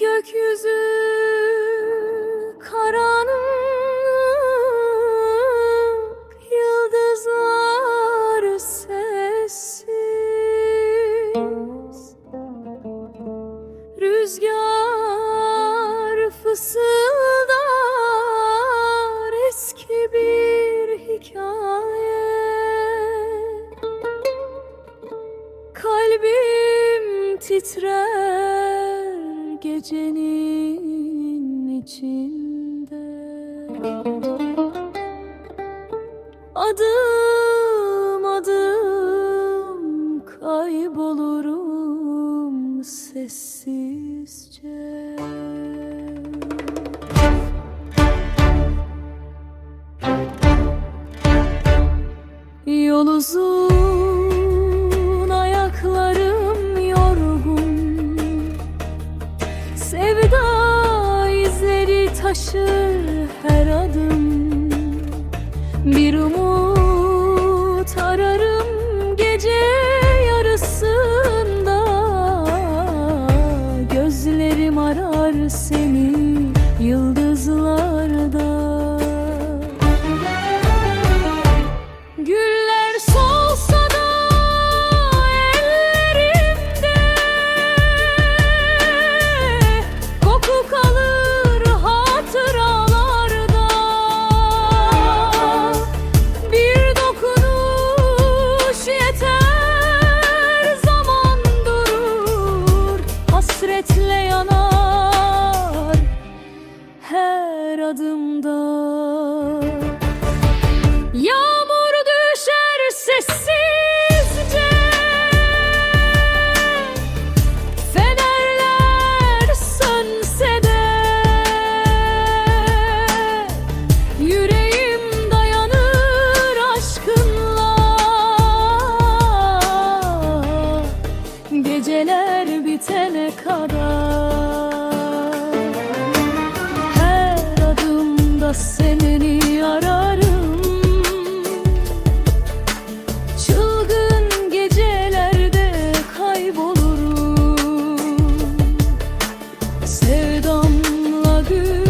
Gökyüzü gecenin içinde. Adım adım kaybolurum sessizce. Yol uzun taşır her adım. Bir umut adımda Yağmur düşer sessizce. Fenerler sönse de. Yüreğim dayanır aşkınla. Geceler bitene kadar. Yolda ararım Çılgın gecelerde kaybolurum. Sevdamla gül